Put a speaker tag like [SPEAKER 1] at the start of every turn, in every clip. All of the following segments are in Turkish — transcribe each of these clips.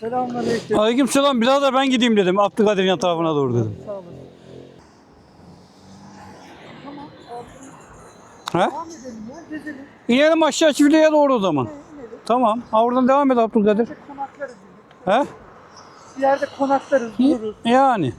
[SPEAKER 1] Selamünaleyküm.
[SPEAKER 2] Aleyküm selam. Biraz da ben gideyim dedim. Abdülkadir'in yan tarafına doğru dedim.
[SPEAKER 1] Sağ olun. Gezelim.
[SPEAKER 2] İnelim aşağı çiftliğe doğru o zaman. Tamam. Ha oradan devam et Abdülkadir. He?
[SPEAKER 1] Bir yerde konaklarız, dururuz.
[SPEAKER 2] Yani.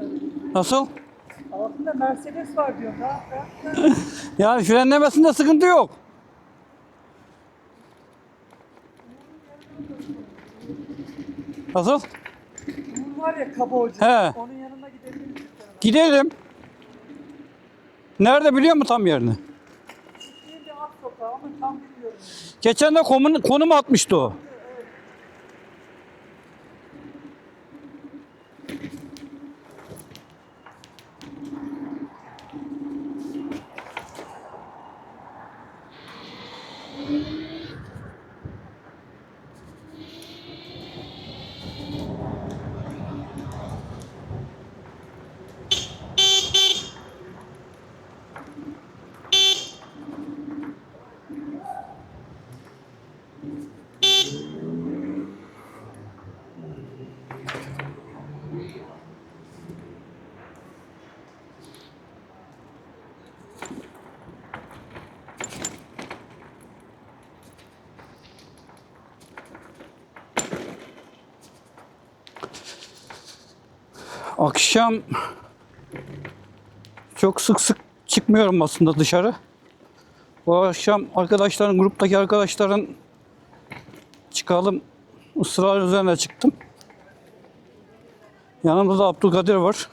[SPEAKER 1] Öyle.
[SPEAKER 2] Nasıl?
[SPEAKER 1] Altında Mercedes var diyor. Ha, ha.
[SPEAKER 2] Yani frenlemesinde sıkıntı yok. Nasıl?
[SPEAKER 1] Bunun var ya kaba hoca.
[SPEAKER 2] He.
[SPEAKER 1] Onun yanına gidebiliriz.
[SPEAKER 2] Gidelim. Nerede biliyor musun tam yerini? Geçen de konum, konum atmıştı o. Akşam çok sık sık çıkmıyorum aslında dışarı. Bu akşam arkadaşların, gruptaki arkadaşların çıkalım ısrar üzerine çıktım. Yanımda da Abdülkadir var.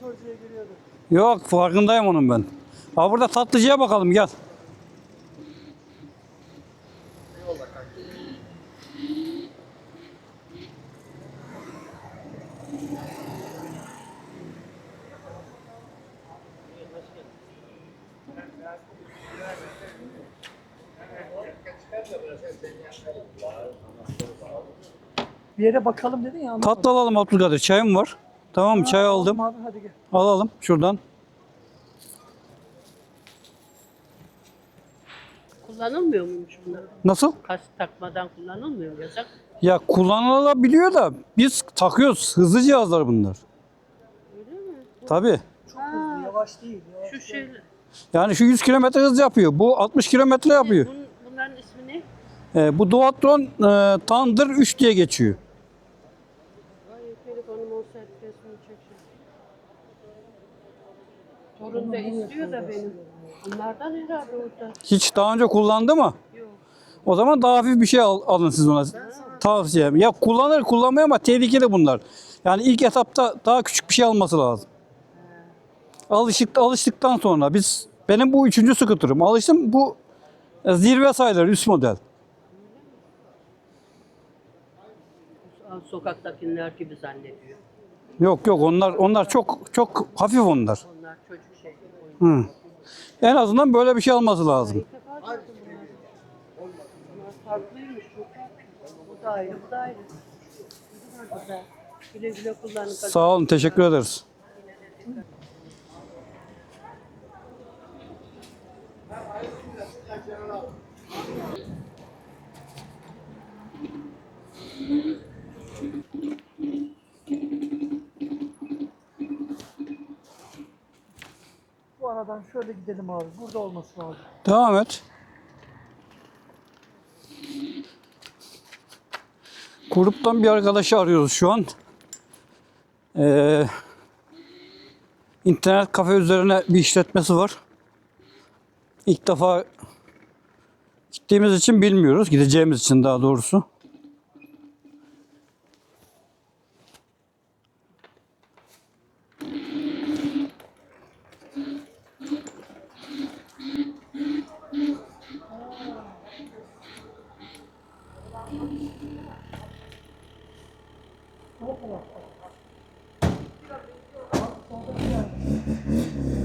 [SPEAKER 1] Motorcuya geliyordu.
[SPEAKER 2] Yok farkındayım onun ben. Ha burada tatlıcıya bakalım gel.
[SPEAKER 1] Bir yere bakalım dedin ya.
[SPEAKER 2] Tatlı alalım Abdülkadir. Çayım var. Tamam mı? Çay aldım.
[SPEAKER 1] Abi hadi gel.
[SPEAKER 2] Alalım şuradan.
[SPEAKER 3] Kullanılmıyor muymuş bunlar?
[SPEAKER 2] Nasıl?
[SPEAKER 3] Kas takmadan kullanılmıyor mu? Yasak.
[SPEAKER 2] Ya kullanılabiliyor da biz takıyoruz. Hızlı cihazlar bunlar.
[SPEAKER 3] Öyle mi?
[SPEAKER 2] Tabii.
[SPEAKER 1] Çok hızlı, yavaş değil. Yavaş
[SPEAKER 3] Şu
[SPEAKER 1] değil.
[SPEAKER 3] şeyler.
[SPEAKER 2] Yani şu 100 kilometre hız yapıyor. Bu 60 kilometre yapıyor.
[SPEAKER 3] Bun, bunların ismi ne?
[SPEAKER 2] Ee, bu Duatron e, Thunder 3 diye geçiyor.
[SPEAKER 3] Torun da istiyor da benim. Bunlardan herhalde orada.
[SPEAKER 2] Hiç daha önce kullandı mı?
[SPEAKER 3] Yok.
[SPEAKER 2] O zaman daha hafif bir şey al, alın siz ona. Tavsiyem. Ya kullanır kullanmıyor ama tehlikeli bunlar. Yani ilk etapta daha küçük bir şey alması lazım. Alışık, alıştıktan sonra biz benim bu üçüncü scooter'ım. Alıştım bu e, zirve sayılır üst model.
[SPEAKER 3] Sokaktakiler gibi zannediyor.
[SPEAKER 2] Yok yok onlar onlar çok çok hafif onlar.
[SPEAKER 3] Onlar çocuk şey.
[SPEAKER 2] Hı. En azından böyle bir şey alması lazım.
[SPEAKER 3] İlk defa gördüm bunları. Bunlar farklıymış. Çok Bu da ayrı, bu da ayrı. Ne kadar güzel. Güle güle kullanın.
[SPEAKER 2] Sağ olun teşekkür ederiz.
[SPEAKER 1] Aradan şöyle gidelim abi. Burada olması lazım.
[SPEAKER 2] Devam et. Gruptan bir arkadaşı arıyoruz şu an. Ee, internet kafe üzerine bir işletmesi var. İlk defa gittiğimiz için bilmiyoruz. Gideceğimiz için daha doğrusu. Oh, oh, oh.